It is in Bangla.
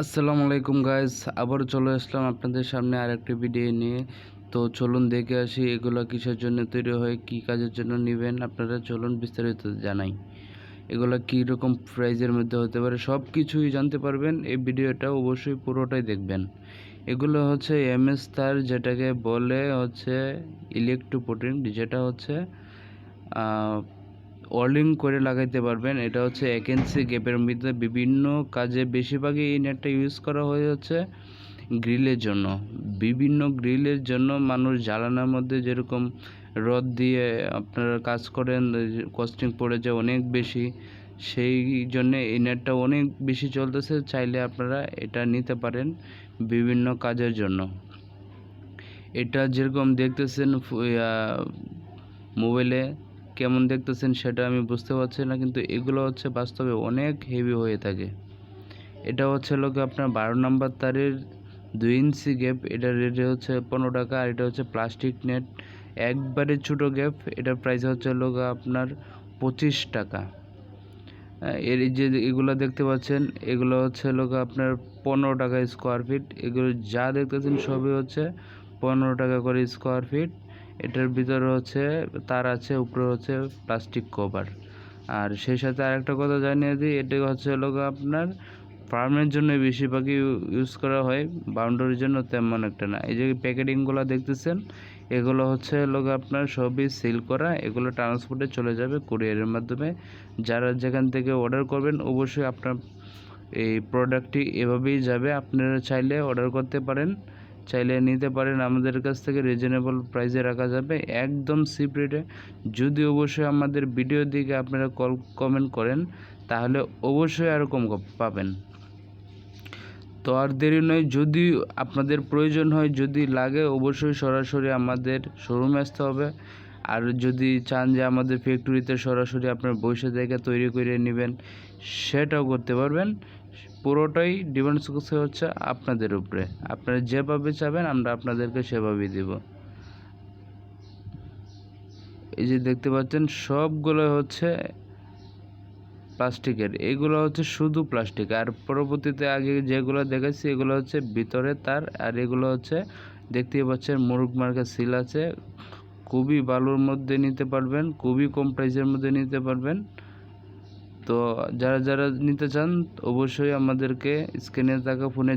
আসসালামু আলাইকুম গাইস আবারও চলে আসলাম আপনাদের সামনে আরেকটি ভিডিও নিয়ে। তো চলুন দেখে আসি এগুলো কিসের জন্য তৈরি হয়, কি কাজের জন্য নেবেন, আপনারা চলুন বিস্তারিত জানাই। এগুলো কী রকম প্রাইজের মধ্যে হতে পারে সব কিছুই জানতে পারবেন, এই ভিডিওটা অবশ্যই পুরোটাই দেখবেন। এগুলো হচ্ছে এমএস তার, যেটাকে বলে হচ্ছে ইলেকট্রোপ্রোটিন যেটা হচ্ছে ওয়ার্লিং করে লাগাইতে পারবেন। এটা হচ্ছে একেন্সি গ্যাপের মধ্যে বিভিন্ন কাজে বেশিরভাগই এই নেটটা ইউজ করা হয়ে হচ্ছে গ্রিলের জন্য। বিভিন্ন গ্রিলের জন্য মানুষ জ্বালানোর মধ্যে যেরকম রদ দিয়ে আপনারা কাজ করেন কস্টিং পড়ে যায় অনেক বেশি। সেই জন্যে এই নেটটা অনেক বেশি চলতেছে, চাইলে আপনারা এটা নিতে পারেন বিভিন্ন কাজের জন্য। এটা যেরকম দেখতেছেন মোবাইলে কেমন দেখতেছেন সেটা আমি বুঝতে পারছি না, কিন্তু এগুলো হচ্ছে বাস্তবে অনেক হেভি হয়ে থাকে। এটা হচ্ছে লোক আপনার বারো নাম্বার তারের দুই ইঞ্চি গ্যাপ এটার রেট হচ্ছে পনেরো টাকা, আর এটা হচ্ছে প্লাস্টিক নেট একবারে ছোটো গ্যাপ এটার প্রাইস হচ্ছে লোক আপনার পঁচিশ টাকা। এর যে এগুলো দেখতে পাচ্ছেন, এগুলো হচ্ছে লোক আপনার পনেরো টাকা স্কোয়ার ফিট এগুলো যা দেখতেছেন সবই হচ্ছে পনেরো টাকা করে স্কোয়ার ফিট এটার ভিতরে হচ্ছে, তার আছে, উপরে হচ্ছে প্লাস্টিক কভার আর সেই সাথে আরেকটা কথা জানিয়ে দিই, এটা হচ্ছে হলো আপনার ফার্মের জন্য বেশিরভাগই ইউজ করা হয় বাউন্ডারির জন্য তেমন একটা না। এই যে প্যাকেটিংগুলো দেখতেছেন, এগুলো হচ্ছে লোক আপনার সবই সিল করা, এগুলো ট্রান্সপোর্টে চলে যাবে কুরিয়ারের মাধ্যমে। যারা যেখান থেকে অর্ডার করবেন, অবশ্যই আপনার এই প্রোডাক্টটি এভাবেই যাবে, আপনারা চাইলে অর্ডার করতে পারেন। চাইলে নিতে পারেন। আমাদের কাছ থেকে রিজনেবল প্রাইসে রাখা যাবে। একদম সিপ রেটে যদি অবশ্যই আমাদের ভিডিও দিকে আপনারা কল কমেন্ট করেন, তাহলে অবশ্যই আরও কম পাবেন। তো আর দেরি নয়, যদি আপনাদের প্রয়োজন হয়, যদি লাগে অবশ্যই সরাসরি আমাদের শোরুমে আসতে হবে। আর যদি চান যে আমাদের ফ্যাক্টরিতে সরাসরি আপনার বসে জায়গা তৈরি করে নেবেন, সেটাও করতে পারবেন। পুরোটাই ডিপেন্ড করছে হচ্ছে আপনাদের উপরে। আপনারা যেভাবে চাবেন, আমরা আপনাদেরকে সেভাবেই দেব। এই যে দেখতে পাচ্ছেন, সবগুলো হচ্ছে প্লাস্টিকের। এগুলো হচ্ছে শুধু প্লাস্টিক। আর পরবর্তীতে আগে যেগুলো দেখেছি এগুলো হচ্ছে ভিতরে তার, আর এগুলো হচ্ছে দেখতেই পাচ্ছেন মুরগ মার্কা সিল আছে। খুবই ভালোর মধ্যে নিতে পারবেন, খুবই কম প্রাইসের মধ্যে নিতে পারবেন। তো যারা যারা নিতে চান অবশ্যই আমাদেরকে স্ক্রিনে থাকা ফোনে